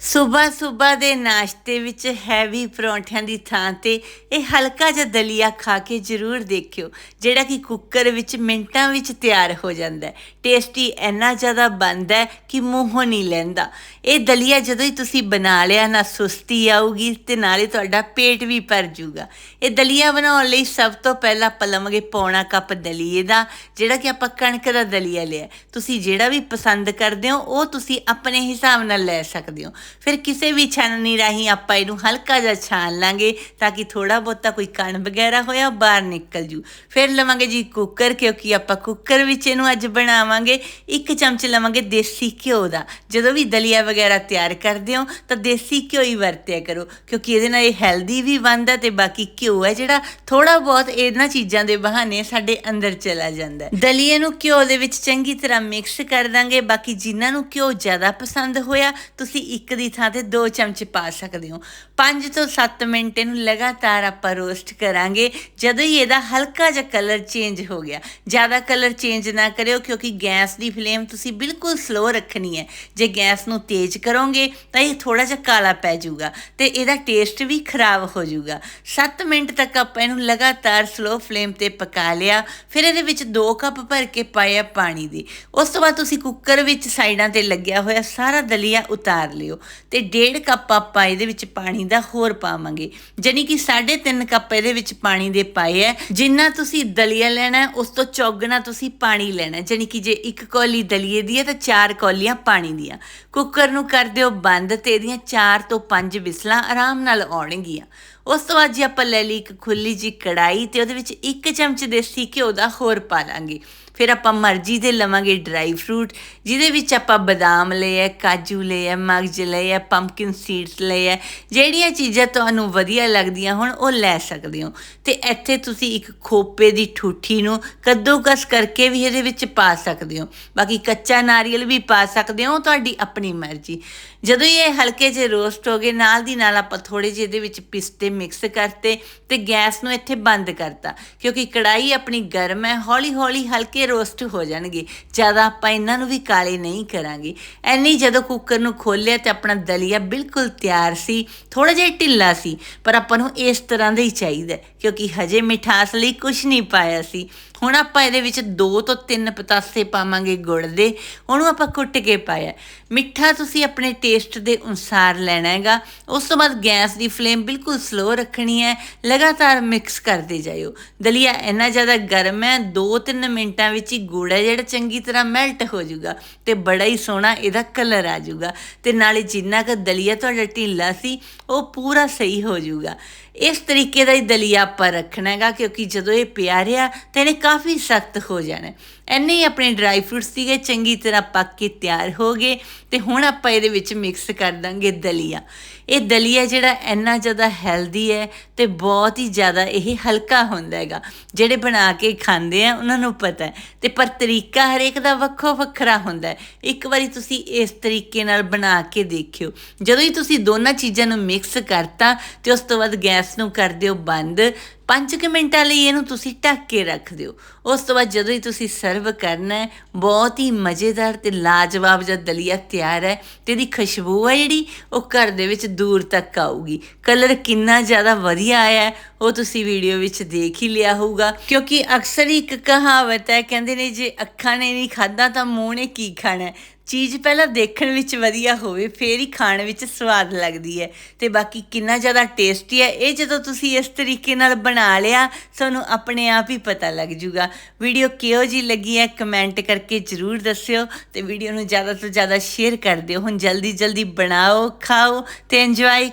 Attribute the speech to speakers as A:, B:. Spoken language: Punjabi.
A: ਸਵੇਰ ਸਵੇਰ ਦੇ ਨਾਸ਼ਤੇ ਵਿੱਚ ਹੈਵੀ ਪਰੌਂਠਿਆਂ ਦੀ ਥਾਂ ਤੇ ਇਹ ਹਲਕਾ ਜਿਹਾ ਦਲੀਆ ਖਾ ਕੇ ਜ਼ਰੂਰ ਦੇਖਿਓ, ਜਿਹੜਾ ਕਿ ਕੁੱਕਰ ਵਿੱਚ ਮਿੰਟਾਂ ਵਿੱਚ ਤਿਆਰ ਹੋ ਜਾਂਦਾ ਹੈ। ਟੇਸਟੀ ਇੰਨਾ ਜ਼ਿਆਦਾ ਬਣਦਾ ਹੈ ਕਿ ਮੂੰਹੋਂ ਨਹੀਂ ਲੈਂਦਾ। ਇਹ ਦਲੀਆ ਜਦੋਂ ਹੀ ਤੁਸੀਂ ਬਣਾ ਲਿਆ, ਨਾ ਸੁਸਤੀ ਆਊਗੀ ਤੇ ਨਾਲੇ ਤੁਹਾਡਾ ਪੇਟ ਵੀ ਭਰ ਜਾਊਗਾ ਇਹ ਦਲੀਆ ਬਣਾਉਣ ਲਈ ਸਭ ਤੋਂ ਪਹਿਲਾਂ ਆਪਾਂ ਲਵਾਂਗੇ ਪੌਣਾ ਕੱਪ ਦਲੀਏ ਦਾ, ਜਿਹੜਾ ਕਿ ਆਪਾਂ ਕਣਕ ਦਾ ਦਲੀਆ ਲਿਆ ਤੁਸੀਂ ਜਿਹੜਾ ਵੀ ਪਸੰਦ ਕਰਦੇ ਹੋ, ਉਹ ਤੁਸੀਂ ਆਪਣੇ ਹਿਸਾਬ ਨਾਲ ਲੈ ਸਕਦੇ ਹੋ। ਫਿਰ ਕਿਸੇ ਵੀ ਛਾਨਣੀ ਰਾਹੀਂ ਆਪਾਂ ਇਹਨੂੰ ਹਲਕਾ ਜਿਹਾ ਛਾਣ ਲਾਂਗੇ ਤਾਂ ਕਿ ਥੋੜਾ ਬਹੁਤਾ ਕੋਈ ਕਣ ਵਗੈਰਾ ਹੋਇਆ ਬਾਹਰ ਨਿਕਲ ਜੂ। ਫਿਰ ਲਵਾਂਗੇ ਜੀ ਕੁੱਕਰ ਕਿਉਂਕਿ ਆਪਾਂ ਕੁੱਕਰ ਵਿੱਚ ਇਹਨੂੰ ਅੱਜ ਬਣਾਵਾਂਗੇ। ਇੱਕ ਚਮਚ ਲਵਾਂਗੇ ਦੇਸੀ ਘਿਓ ਦਾ। ਜਦੋਂ ਵੀ ਦਲੀਆ ਵਗੈਰਾ ਤਿਆਰ ਕਰਦੇ ਹੋ ਤਾਂ ਦੇਸੀ ਘਿਓ ਹੀ ਵਰਤਿਆ ਕਰੋ ਕਿਉਂਕਿ ਇਹਦੇ ਨਾਲ ਇਹ ਹੈਲਦੀ ਵੀ ਬਣਦਾ ਤੇ ਬਾਕੀ ਘਿਓ ਹੈ ਜਿਹੜਾ ਥੋੜਾ ਬਹੁਤ ਇਹਨਾਂ ਚੀਜ਼ਾਂ ਦੇ ਬਹਾਨੇ ਸਾਡੇ ਅੰਦਰ ਚਲਾ ਜਾਂਦਾ ਦਲੀਏ ਨੂੰ ਘਿਓ ਦੇ ਵਿੱਚ ਚੰਗੀ ਤਰ੍ਹਾਂ ਮਿਕਸ ਕਰ ਦਾਂਗੇ। ਬਾਕੀ ਜਿਨ੍ਹਾਂ ਨੂੰ ਘਿਓ ਜ਼ਿਆਦਾ ਪਸੰਦ ਹੋਇਆ, ਤੁਸੀਂ ਇੱਕ ਦੀ ਥਾਂ ਤੇ 2 ਚਮਚ ਪਾ ਸਕਦੇ ਹੋ। 5 ਤੋਂ 7 ਮਿੰਟ ਇਹਨੂੰ ਲਗਾਤਾਰ ਆਪਾਂ ਰੋਸਟ ਕਰਾਂਗੇ, ਜਦੋਂ ਹੀ ਇਹਦਾ ਹਲਕਾ ਜਿਹਾ ਕਲਰ ਚੇਂਜ ਹੋ ਗਿਆ। ਜ਼ਿਆਦਾ ਕਲਰ ਚੇਂਜ ਨਾ ਕਰਿਓ, ਕਿਉਂਕਿ ਗੈਸ ਦੀ ਫਲੇਮ ਤੁਸੀਂ ਬਿਲਕੁਲ ਸਲੋ ਰੱਖਣੀ ਹੈ। ਜੇ ਗੈਸ ਨੂੰ ਤੇਜ਼ ਕਰੋਗੇ, ਤਾਂ ਇਹ ਥੋੜਾ ਜਿਹਾ ਕਾਲਾ ਪੈ ਜਾਊਗਾ ਤੇ ਇਹਦਾ ਟੇਸਟ ਵੀ ਖਰਾਬ ਹੋ ਜਾਊਗਾ। 7 ਮਿੰਟ ਤੱਕ ਆਪਾਂ ਇਹਨੂੰ ਲਗਾਤਾਰ ਸਲੋ ਫਲੇਮ ਤੇ ਪਕਾ ਲਿਆ। ਫਿਰ ਇਹਦੇ ਵਿੱਚ 2 ਕੱਪ ਭਰ ਕੇ ਪਾਇਆ ਪਾਣੀ ਦੇ। ਉਸ ਤੋਂ ਬਾਅਦ ਤੁਸੀਂ ਕੁੱਕਰ ਵਿੱਚ ਸਾਈਡਾਂ ਤੇ ਲੱਗਿਆ ਹੋਇਆ ਸਾਰਾ ਦਲੀਆ ਉਤਾਰ ਲਿਓ। ਤੇ 1.5 ਕੱਪ ਆਪਾਂ ਇਹਦੇ ਵਿੱਚ ਪਾਣੀ ਦਾ ਹੋਰ ਪਾਵਾਂਗੇ। ਜਾਨੀ ਕਿ 3.5 ਕੱਪ ਇਹਦੇ ਵਿੱਚ ਪਾਣੀ ਦੇ ਪਾਏ ਹੈ ਜਿੰਨਾ ਤੁਸੀਂ ਦਲੀਆ ਲੈਣਾ, ਉਸ ਤੋਂ ਚੌਗਣਾ ਤੁਸੀਂ ਪਾਣੀ ਲੈਣਾ। ਹੈ। ਜਾਨੀ ਕਿ ਜੇ ਇੱਕ ਕੌਲੀ ਦਲੀਏ ਦੀ ਹੈ ਤਾਂ ਚਾਰ ਕੌਲੀਆਂ ਪਾਣੀ ਦੀਆਂ। ਕੁੱਕਰ ਨੂੰ ਕਰ ਦਿਓ ਬੰਦ ਤੇ ਇਹਦੀਆਂ 4 ਤੋਂ 5 ਵਿਸਲਾਂ ਆਰਾਮ ਨਾਲ ਆਉਣਗੀਆਂ। ਉਸ ਤੋਂ ਬਾਅਦ ਜੀ ਆਪਾਂ ਲੈ ਲਈ ਇੱਕ ਖੁੱਲੀ ਜੀ ਕੜਾਈ ਤੇ ਉਹਦੇ ਵਿੱਚ ਇੱਕ ਚਮਚ ਦੇਸੀ ਘਿਓ ਦਾ ਹੋਰ ਪਾ ਲਾਂਗੇ। ਫਿਰ ਆਪਾਂ ਮਰਜ਼ੀ ਦੇ ਲਵਾਂਗੇ ਡਰਾਈ ਫਰੂਟ, ਜਿਹਦੇ ਵਿੱਚ ਆਪਾਂ ਬਦਾਮ ਲਏ ਆ ਕਾਜੂ ਲਏ ਆ ਮਗਜ਼ ਲਏ ਆ ਪੰਪਕਿਨ ਸੀਡਸ ਲਏ ਆ ਜਿਹੜੀਆਂ ਚੀਜ਼ਾਂ ਤੁਹਾਨੂੰ ਵਧੀਆ ਲੱਗਦੀਆਂ ਹੋਣ ਉਹ ਲੈ ਸਕਦੇ ਹੋ। ਤੇ ਇੱਥੇ ਤੁਸੀਂ ਇੱਕ ਖੋਪੇ ਦੀ ਠੂਠੀ ਨੂੰ ਕੱਦੂਕਸ ਕਰਕੇ ਵੀ ਇਹਦੇ ਵਿੱਚ ਪਾ ਸਕਦੇ ਹੋ। ਬਾਕੀ ਕੱਚਾ ਨਾਰੀਅਲ ਵੀ ਪਾ ਸਕਦੇ ਹੋ ਤੁਹਾਡੀ ਆਪਣੀ ਮਰਜ਼ੀ। ਜਦੋਂ ਹੀ ਇਹ ਹਲਕੇ ਜਿਹੇ ਰੋਸਟ ਹੋ ਗਏ, ਨਾਲ ਦੀ ਨਾਲ ਆਪਾਂ ਥੋੜੇ ਜਿਹੇ ਇਹਦੇ ਵਿੱਚ ਪਿਸਤੇ ਮਿਕਸ ਕਰਤੇ ਤੇ ਗੈਸ ਨੂੰ ਇੱਥੇ ਬੰਦ ਕਰਤਾ, ਕਿਉਂਕਿ ਕੜਾਈ ਆਪਣੀ ਗਰਮ ਹੈ ਹੌਲੀ ਹੌਲੀ ਹਲਕੇ ਰੋਸਟ ਹੋ ਜਾਣਗੇ, ਜ਼ਿਆਦਾ ਆਪਾਂ ਇਹਨਾਂ ਨੂੰ ਵੀ ਕਾਲੇ ਨਹੀਂ ਕਰਾਂਗੇ। ਐਨੀ ਜਦੋਂ ਕੁੱਕਰ ਨੂੰ ਖੋਲ੍ਹਿਆ ਤੇ ਆਪਣਾ ਦਲੀਆ ਬਿਲਕੁਲ ਤਿਆਰ ਸੀ ਥੋੜਾ ਜਿਹਾ ਢਿੱਲਾ ਸੀ, ਪਰ ਆਪਾਂ ਨੂੰ ਇਸ ਤਰ੍ਹਾਂ ਦਾ ਹੀ ਚਾਹੀਦਾ ਕਿਉਂਕਿ ਹਜੇ ਮਿਠਾਸ ਲਈ ਕੁਝ ਨਹੀਂ ਪਾਇਆ ਸੀ। ਹੁਣ ਆਪਾਂ ਇਹਦੇ ਵਿੱਚ 2 ਤੋਂ 3 ਪਤਾਸੇ ਪਾਵਾਂਗੇ ਗੁੜ ਦੇ, ਉਹਨੂੰ ਆਪਾਂ ਕੁੱਟ ਕੇ ਪਾਇਆ। ਮਿੱਠਾ ਤੁਸੀਂ ਆਪਣੇ ਟੇਸਟ ਦੇ ਅਨੁਸਾਰ ਲੈਣਾ ਹੈਗਾ। ਉਸ ਤੋਂ ਬਾਅਦ ਗੈਸ ਦੀ ਫਲੇਮ ਬਿਲਕੁਲ ਸਲੋ ਰੱਖਣੀ ਹੈ, ਲਗਾਤਾਰ ਮਿਕਸ ਕਰਦੇ ਜਾਇਓ। ਦਲੀਆ ਇੰਨਾ ਜ਼ਿਆਦਾ ਗਰਮ ਹੈ 2-3 ਮਿੰਟਾਂ ਵਿੱਚ ਹੀ ਗੁੜ ਹੈ ਜਿਹੜਾ ਚੰਗੀ ਤਰ੍ਹਾਂ ਮੈਲਟ ਹੋ ਜਾਊਗਾ ਤੇ ਬੜਾ ਹੀ ਸੋਹਣਾ ਇਹਦਾ ਕਲਰ ਆ ਜਾਊਗਾ। ਤੇ ਨਾਲੇ ਜਿੰਨਾ ਕੁ ਦਲੀਆ ਤੁਹਾਡਾ ਢਿੱਲਾ ਸੀ, ਉਹ ਪੂਰਾ ਸਹੀ ਹੋ ਜਾਊਗਾ। ਇਸ ਤਰੀਕੇ ਦਾ ਹੀ ਦਲੀਆ ਆਪਾਂ ਰੱਖਣਾ ਹੈਗਾ, ਕਿਉਂਕਿ ਜਦੋਂ ਇਹ ਪਿਆਰਿਆ ਤਾਂ ਇਹਨੇ ਕਾਫੀ ਸਖਤ ਹੋ ਜਾਣਾ। ਐਨੇ ਹੀ ਆਪਣੇ ਡਰਾਈ ਫਰੂਟਸ ਸੀਗੇ, ਚੰਗੀ ਤਰ੍ਹਾਂ ਪੱਕ ਕੇ ਤਿਆਰ ਹੋ ਗਏ, ਤੇ ਹੁਣ ਆਪਾਂ ਇਹਦੇ ਵਿੱਚ ਮਿਕਸ ਕਰ ਦਾਂਗੇ ਦਲੀਆ। ਇਹ ਦਲੀਆ ਜਿਹੜਾ ਇੰਨਾ ਜ਼ਿਆਦਾ ਹੈਲਦੀ ਹੈ, ਤੇ ਬਹੁਤ ਹੀ ਜ਼ਿਆਦਾ ਇਹ ਹਲਕਾ ਹੁੰਦਾ ਹੈਗਾ। ਜਿਹੜੇ ਬਣਾ ਕੇ ਖਾਂਦੇ ਆ, ਉਹਨਾਂ ਨੂੰ ਪਤਾ ਹੈ। ਤੇ ਪਰ ਤਰੀਕਾ ਹਰੇਕ ਦਾ ਵੱਖੋ ਵੱਖਰਾ ਹੁੰਦਾ ਹੈ। ਇੱਕ ਵਾਰੀ ਤੁਸੀਂ ਇਸ ਤਰੀਕੇ ਨਾਲ ਬਣਾ ਕੇ ਦੇਖਿਓ। ਜਦੋਂ ਹੀ ਤੁਸੀਂ ਦੋਨਾਂ ਚੀਜ਼ਾਂ ਨੂੰ ਮਿਕਸ ਕਰਤਾ, ਤੇ ਉਸ ਤੋਂ ਬਾਅਦ ਗੈਸ ਨੂੰ ਕਰ ਦਿਓ ਬੰਦ। 5 ਮਿੰਟਾਂ ਲਈ ਇਹਨੂੰ ਤੁਸੀਂ ਢੱਕ ਕੇ ਰੱਖ ਦਿਓ। ਉਸ ਤੋਂ ਬਾਅਦ ਜਦੋਂ ਹੀ ਤੁਸੀਂ ਸਰਵ ਕਰਨਾ ਹੈ, ਬਹੁਤ ਹੀ ਮਜ਼ੇਦਾਰ ਤੇ ਲਾਜਵਾਬ ਜਿਹਾ ਦਲੀਆ ਤਿਆਰ ਹੈ ਤੇ ਇਹਦੀ ਖੁਸ਼ਬੂ ਹੈ ਜਿਹੜੀ, ਉਹ ਘਰ ਦੇ ਵਿੱਚ ਦੂਰ ਤੱਕ ਆਊਗੀ। ਕਲਰ ਕਿੰਨਾ ਜ਼ਿਆਦਾ ਵਧੀਆ ਆਇਆ ਹੈ, ਉਹ ਤੁਸੀਂ ਵੀਡੀਓ ਵਿੱਚ ਦੇਖ ਹੀ ਲਿਆ ਹੋਊਗਾ। ਕਿਉਂਕਿ ਅਕਸਰ ਹੀ ਇੱਕ ਕਹਾਵਤ ਹੈ, ਕਹਿੰਦੇ ਨੇ ਜੇ ਅੱਖਾਂ ਨੇ ਨਹੀਂ ਖਾਦਾ ਤਾਂ ਮੂੰਹ ਨੇ ਕੀ ਖਾਣਾ ਚੀਜ਼ ਪਹਿਲਾਂ ਦੇਖਣ ਵਿੱਚ ਵਧੀਆ ਹੋਵੇ, ਫੇਰ ਹੀ ਖਾਣ ਵਿੱਚ ਸਵਾਦ ਲੱਗਦੀ ਹੈ। ਤੇ ਬਾਕੀ ਕਿੰਨਾ ਜ਼ਿਆਦਾ ਟੇਸਟੀ ਹੈ, ਇਹ ਜਦੋਂ ਤੁਸੀਂ ਇਸ ਤਰੀਕੇ ਨਾਲ ਬਣਾ ਲਿਆ, ਤੁਹਾਨੂੰ ਆਪਣੇ ਆਪ ਹੀ ਪਤਾ ਲੱਗ ਜੂਗਾ। ਵੀਡੀਓ ਕਿਹੋ ਜੀ ਲੱਗੀ ਹੈ ਕਮੈਂਟ ਕਰਕੇ ਜਰੂਰ ਦੱਸਿਓ ਤੇ ਵੀਡੀਓ ਨੂੰ ਜ਼ਿਆਦਾ ਤੋਂ ਜ਼ਿਆਦਾ ਸ਼ੇਅਰ ਕਰ ਦਿਓ। ਹੁਣ ਜਲਦੀ ਜਲਦੀ ਬਣਾਓ, ਖਾਓ ਤੇ ਇੰਜੋਏ